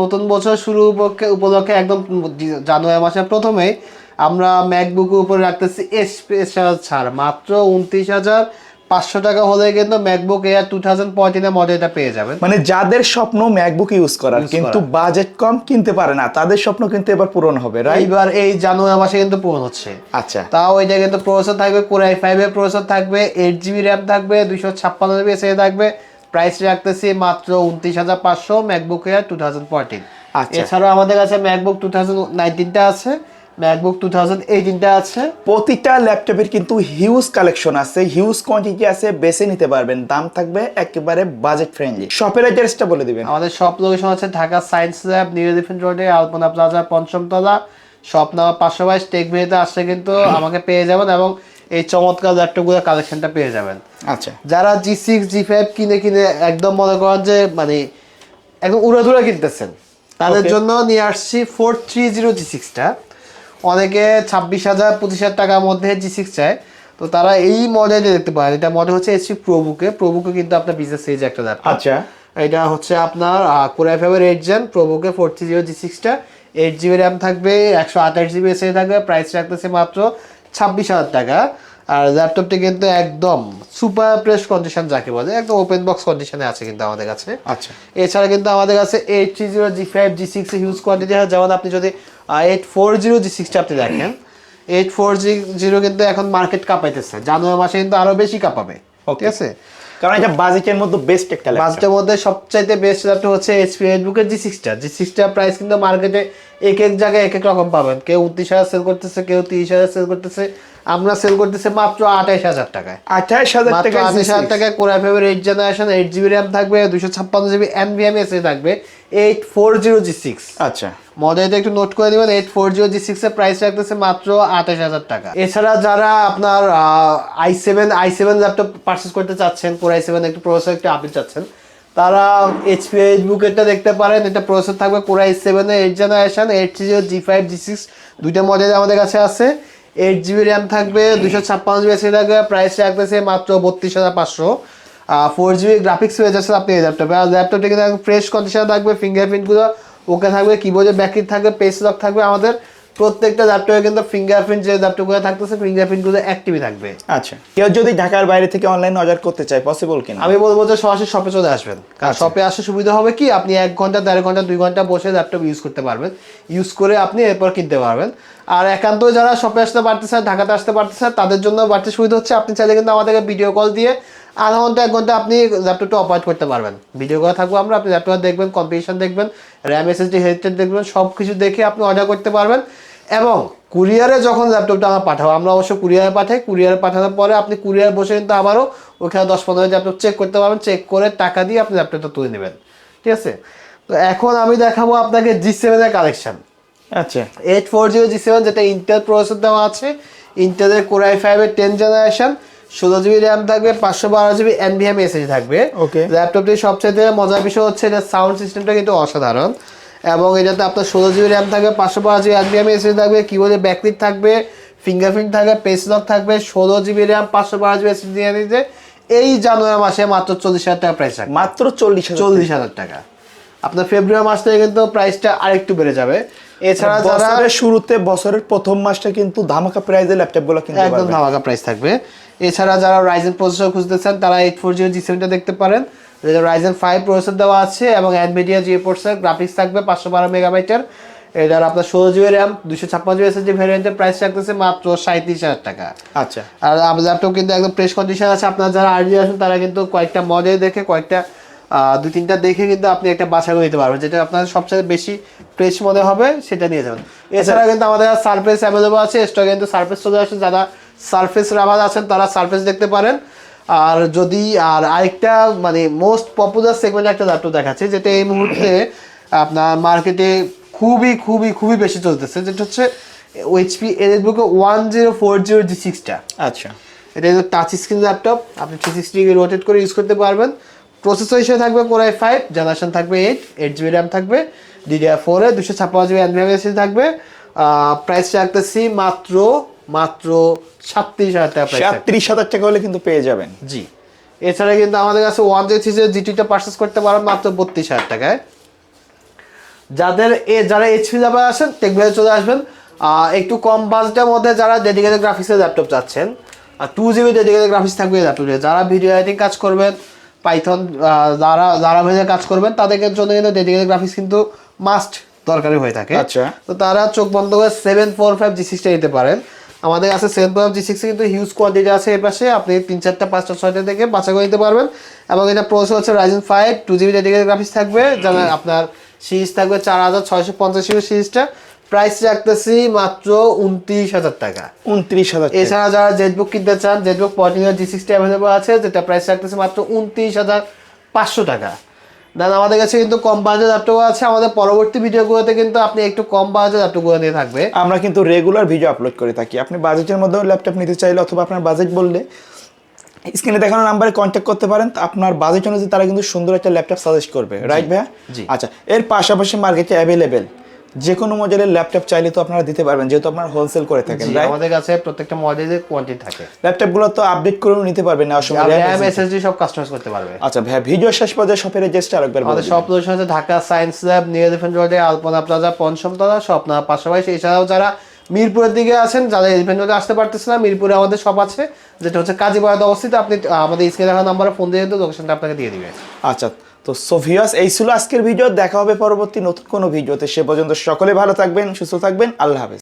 নতুন বছর শুরু উপলক্ষে উপলক্ষে একদম জানুয়ারি মাসের প্রথমেই আমরা ম্যাকবুকের উপরে রাখতেছি স্পেশাল ছাড়। মাত্র উনত্রিশ হাজার পাঁচশো টাকা হলে কিন্তু ম্যাকবুক এয়ার টু থাউজেন্ড ফোরটিনের মডেলটা পেয়ে যাবেন। মানে যাদের স্বপ্ন ম্যাকবুক ইউজ করার কিন্তু বাজেট কম কিনতে পারে না তাদের স্বপ্ন কিন্তু এবার পূরণ হবে এইবার এই জানুয়ারি মাসে কিন্তু পূরণ হচ্ছে। আচ্ছা। তাও এটা কিন্তু প্রসেসর থাকবে কোরাই ফাইভ এর প্রসেসর থাকবে এইট জিবি র্যাম থাকবে দুইশো ছাপ্পান্ন জিবি এসে থাকবে প্রাইস রাখতেছি মাত্র উনত্রিশ হাজার পাঁচশো MacBook Air two thousand fourteen. এছাড়াও আমাদের কাছে ম্যাকবুক টু থাউজেন্ড নাইনটিনটা আছে ম্যাকবুক টু থাউজেন্ড এইটিনটা আছে। প্রতিটা ল্যাপটপের কিন্তু হিউজ কালেকশন আছে হিউজ কোয়ান্টিটি আছে বেছে নিতে পারবেন। দাম থাকবে একেবারে বাজেট ফ্রেন্ডলি শপের অ্যাড্রেসটা বলে দিবেন। আমাদের সব লোকেশন হচ্ছে Dhaka science lab new elephant রোডে আলপনা প্লাজা পঞ্চমতলা। শপ নাম্বার পাঁচশো বাইশ টেক ভিডিওতে আসলে কিন্তু আমাকে পেয়ে যাবেন এবং এই চমৎকার ল্যাপটপগুলোর কালেকশনটা পেয়ে যাবেন। আচ্ছা। যারা জি সিক্স জি ফাইভ কিনে কিনে একদম মনে করেন যে মানে একদম উড়াধুরা কিনতেছেন তাদের জন্য নিয়ে আসছি ফোর থ্রি জিরো জি সিক্সটা অনেকে ছাব্বিশ হাজার পঁচিশ হাজার টাকার মধ্যে জি সিক্স চায়। তো তারা এই মডেলটা দেখতে পারেন। এটা মডেল হচ্ছে এসপি প্রবুকে প্রবুকে কিন্তু আপনার বিজনেস সিরিজ একটা ল্যাপটপ আচ্ছা। এটা হচ্ছে আপনার কোরআই ফাইভের এইট জেন প্রোবোকে ফোর থ্রি জিরো জি সিক্সটা এইট জিবি র্যাম থাকবে একশো আঠাশ জিবি এসে থাকবে প্রাইস রাখতেছে মাত্র ছাব্বিশ হাজার টাকা। আর ল্যাপটপটি কিন্তু একদম সুপার প্রেস কন্ডিশন যাকে বলে একদম ওপেন বক্স কন্ডিশনে আছে কিন্তু আমাদের কাছে। আচ্ছা। এছাড়া কিন্তু আমাদের কাছে eight three zero G five G six huge quantity হয় যেমন আপনি যদি এইট ফোর জিরো জি সিক্সটা আপনি দেখেন এইট ফোর জি জিরো কিন্তু এখন মার্কেট কাঁপাইতেছে। জানুয়ারি মাসে কিন্তু আরও বেশি কাঁপাবে. ঠিক আছে? কারণ এটা বাজেটের মধ্যে বেস্ট একটা ল্যাপটপ পাঁচটার মধ্যে সবচাইতে বেস্ট ল্যাপটপ হচ্ছে এইচপি এডবুকের জি সিক্সটা জি সিক্সটার প্রাইস কিন্তু মার্কেটে এক এক জায়গায় এক এক রকম পাবেন। কেউ উনত্রিশ হাজার সেল করতেছে কেউ তিরিশ হাজার সেল করতেছে। আমরা সেল করতেছে মাত্র আঠাইশ হাজার টাকায়। আঠাশ হাজার টাকা আঠাইশ হাজার টাকায় core i favour eight generation eight GB RAM থাকবে দুশো ছাপ্পান্ন জিবি এনভিএম এসে থাকবে eight four zero G six আচ্ছা। মডেলটা একটু নোট করে নেবেন eight four zero G six এর প্রাইস রাখতেছে মাত্র আঠাশ হাজার টাকা। এছাড়া যারা আপনার i seven i seven laptop purchase করতে চাচ্ছেন কোর আই সেভেন একটু প্রসেসর একটু আপডেট চাচ্ছেন, তারা এইচপি এইচবুক এটা দেখতে পারেন, এটা প্রসেসর থাকবে core i seven eight generation eight zero G five G six দুইটা মডেল আমাদের কাছে আছে। এইট জিবি র্যাম থাকবে দুশো ছাপ্পান্ন জিবি এসে থাকবে প্রাইস রাখতেছে মাত্র বত্রিশ হাজার পাঁচশো। ফোর জিবি গ্রাফিক্স হয়ে যাচ্ছে আপনি এই ল্যাপটপে আর ল্যাপটপটা কিন্তু ফ্রেশ কন্ডিশনে থাকবে ফিঙ্গারপ্রিন্টগুলো ওকে থাকবে কিবোর্ডে ব্যাকিট থাকবে পেস লক থাকবে আমাদের প্রত্যেকটা ল্যাপটপে কিন্তু ফিঙ্গারপ্রিন্ট যে ল্যাপটপগুলো থাকতেছে ফিঙ্গারপ্রিন্টগুলো অ্যাক্টিভই থাকবে। আচ্ছা কেউ যদি ঢাকার বাইরে থেকে অনলাইন অর্ডার করতে চায় পসিবল কিনা? আমি বলব যে সরাসরি শপে চলে আসবেন। কারণ আচ্ছা। শপে আসলে সুবিধা হবে কি? আপনি এক ঘণ্টা দেড় ঘণ্টা দুই ঘণ্টা বসে ল্যাপটপ ইউজ করতে পারবেন। ইউজ করে আপনি এরপর কিনতে পারবেন। আর একান্ত যারা শপে আসতে পারতেছে ঢাকাতে আসতে পারতেছে তাদের জন্য বাড়তি সুবিধা হচ্ছে আপনি চাইলে কিন্তু আমাদেরকে ভিডিও কল দিয়ে আধা ঘণ্টা এক ঘণ্টা আপনি ল্যাপটপটা অপারেট করতে পারবেন। ভিডিও কল থাকব আমরা আপনি ল্যাপটপ দেখবেন কম্পিটিশন দেখবেন র্যাম এসএসডি হেডসেট দেখবেন সব কিছু দেখে আপনি অর্ডার করতে পারবেন। এবং কুরিয়ারে যখন ল্যাপটপটা আমরা পাঠাবো আমরা অবশ্য কুরিয়ারে পাঠাই কুরিয়ারে পাঠানোর পরে আপনি কুরিয়ার বসে কিন্তু আবারও ওখানে দশ পনেরো ল্যাপটপ চেক করতে পারবেন চেক করে টাকা দিয়ে আপনি ল্যাপটপটা তুলে নেবেন। ঠিক আছে? তো এখন আমি দেখাবো আপনাকে জি সেভেনের কালেকশন আচ্ছা। Eight four zero G seven যেটা ইন্টেল প্রসেসর দেওয়া আছে ইন্টেলের কোরআই ফাইভের টেন জেনারেশন ষোলো জিবি র্যাম থাকবে পাঁচশো বারো জিবি এনভিএম এসএসডি থাকবে। Okay. ল্যাপটপটির সবচেয়ে মজার বিষয় হচ্ছে এটা সাউন্ড সিস্টেমটা কিন্তু অসাধারণ। এবং এটাতে আপনার ষোলো জিবি র্যাম থাকবে পাঁচশো বারো জিবি এনভিএম এসএসডি থাকবে কিবোর্ডে ব্যাকলিট থাকবে ফিঙ্গারপ্রিন্ট থাকবে পেস লক থাকবে ষোলো জিবি র্যাম পাঁচশো বারো জিবি এসএসডি দিয়ে দিতে এই জানুয়ারি মাসে মাত্র চল্লিশ হাজার টাকা প্রাইস মাত্র চল্লিশ চল্লিশ হাজার টাকা। আপনার ফেব্রুয়ারি মাস থেকে কিন্তু প্রাইসটা আরেকটু বেড়ে যাবে। এছাড়া যারা শুরুতে বছরের প্রথম মাসটা কিন্তু ধামাকা কিনতে একদম ধামাকা প্রাইস থাকবে। এছাড়া যারা রাইজেন প্রসেসর খুঁজতেছেন তারা এইট ফোর জিরো জি সেভেনটা দেখতে পারেন। রাইজেন ফাইভ প্রসেসর দেওয়া আছে এবং অ্যাডমিডিয়া জি প্রসেসর গ্রাফিক্স থাকবে পাঁচশো বারো মেগাবাইটের এটার আপনার ষোলো জিবি র্যাম দুশো ছাপ্পান্ন জিবি এসএসডি ভ্যারিয়েন্টের প্রাইস রাখতেছে মাত্র সাঁত্রিশ হাজার টাকা। আচ্ছা। আর ল্যাপটপ কিন্তু একদম ফ্রেশ কন্ডিশন আছে। আপনারা যারা আর্লি আসেন তারা কিন্তু কয়েকটা মডেল দেখে কয়েকটা দুই তিনটা দেখে কিন্তু আপনি একটা বাছা করে নিতে পারবেন যেটা আপনার সবচেয়ে বেশি ফ্রেশ মনে হবে সেটা নিয়ে যাবেন। এছাড়া কিন্তু আমাদের সারফেস অ্যাভেলেবল আছে স্টকে কিন্তু সারফেস চলে আসে যারা সারফেস রাবার আছেন তারা সারফেস দেখতে পারেন। আর যদি আর আরেকটা মানে মোস্ট পপুলার সেগমেন্ট একটা ল্যাপটপ দেখাচ্ছে যেটা এই মুহূর্তে আপনার মার্কেটে খুবই খুবই খুবই বেশি চলতেছে যেটা হচ্ছে এইচপি বুকে one zero four zero G সিক্সটা আচ্ছা। এটা টাচ স্ক্রিন ল্যাপটপ আপনি থ্রি সিক্সটি রোটেট করে ইউজ করতে পারবেন। প্রসেসর হিসেবে থাকবে কোরআই ফাইভ জেনারেশন থাকবে এইট এইট জিবি র্যাম থাকবে ডিডিআর ফোরে দুশো ছাপ্পান্ন জিবি এনভিএম এসি থাকবে প্রাইস রাখতেছি মাত্র মাত্র সাতত্রিশ হাজার টাকা সাতত্রিশ হাজার টাকা হলে কিন্তু পেয়ে যাবেন। জি। এছাড়া কিন্তু আমাদের কাছে ওয়ান জে থ্রি জিটিটা পারচেস করতে পারেন মাত্র বত্রিশ হাজার টাকায়। যাদের এ যারা এইচপি যাবে আসেন টেকভাইজে চলে আসবেন। একটু কম বাজেটের মধ্যে যারা ডেডিকেটেড গ্রাফিক্সের ল্যাপটপ চাচ্ছেন আর টু জিবি ডেডিকেটেড গ্রাফিক্স থাকবে ল্যাপটপে যারা ভিডিও এডিটিং কাজ করবেন পাইথন যারা যারা ভেজে কাজ করবেন তাদের জন্য কিন্তু ডেডিকেটেড গ্রাফিক্স কিন্তু মাস্ট দরকারি হয়ে থাকে। আচ্ছা। তো তারা চোখ বন্ধ করে সেভেন ফোর ফাইভ জি সিক্সটা নিতে পারেন। আমাদের কাছে সেভেন ফোর ফাইভ জি সিক্সে কিন্তু হিউজ কোয়ান্টিটি আছে এর পাশে। আপনি তিন চারটা পাঁচটা ছয়টা থেকে বাছা করে নিতে পারবেন। এবং এটা প্রসেসর হচ্ছে Ryzen five two GB dedicated graphics থাকবে। যেমন আপনার সিরিজ থাকবে চার হাজার ছয়শো পঞ্চাশ জিবি সিরিজটা প্রাইস রাখতেছি মাত্র উনত্রিশ হাজার টাকা। উনত্রিশ হাজার এছাড়া যারা জেটবুক কিনতে চান Jetbook fourteen G sixty available আছে যেটা প্রাইস রাখতেছে মাত্র উনত্রিশ হাজার পাঁচশো টাকা। দেন আমাদের কাছে কিন্তু কম বাজেট ল্যাপটপ আছে। আমাদের পরবর্তী ভিডিওগুলোতে কিন্তু আপনি একটু কম বাজেট ল্যাপটপগুলো নিয়ে থাকবে। আমরা কিন্তু রেগুলার ভিডিও আপলোড করে থাকি। আপনি বাজেটের মধ্যেও ল্যাপটপ নিতে চাইলে অথবা আপনার বাজেট বললে স্ক্রিনে দেখানো নাম্বারে কন্ট্যাক্ট করতে পারেন। আপনার বাজেট অনুযায়ী তারা কিন্তু সুন্দর একটা ল্যাপটপ সাজেস্ট করবে। রাইট ভাইয়া? জি। আচ্ছা এর পাশাপাশি মার্কেটে অ্যাভেলেবেল যে কোনো মডেলের ল্যাপটপ চাইলে তো আপনারা দিতে পারবেন যেহেতু আপনারা হোলসেল করে থাকেন আমাদের কাছে প্রত্যেকটা মডেলের কোয়ান্টিটি থাকে। ল্যাপটপগুলো তো আপডেট করেও নিতে পারবেন সময় RAM, র্যাম এসএসডি সব কাস্টমাইজ করতে পারবে। আচ্ছা ভাইয়া ভিডিও শেষ পর্যায়ে শপের এড্রেসটা আরেকবার আমাদের দিন। সব লোকেশন হচ্ছে Dhaka science lab new elephant রোডে আলপনা প্লাজা পঞ্চমতলা স্বপ্না পাশাপাশি। এছাড়াও যারা মিরপুরের দিকে আছেন যারা এলিফেন্ট রোডে আসতে পারতেছেন না মিরপুরে আমাদের শপ আছে যেটা হচ্ছে কাজীবাড়াতে অবস্থিত। আপনি আমাদের স্ক্রিনে দেখা নাম্বারে ফোন দিয়ে দিতে লোকেশনটা আপনাকে দিয়ে দিবে। আচ্ছা তো সোভিয়াস এই ছিল আজকের ভিডিও। দেখা হবে পরবর্তী নতুন কোনো ভিডিওতে। সে পর্যন্ত সকলে ভালো থাকবেন, সুস্থ থাকবেন। আল্লাহ হাফেজ।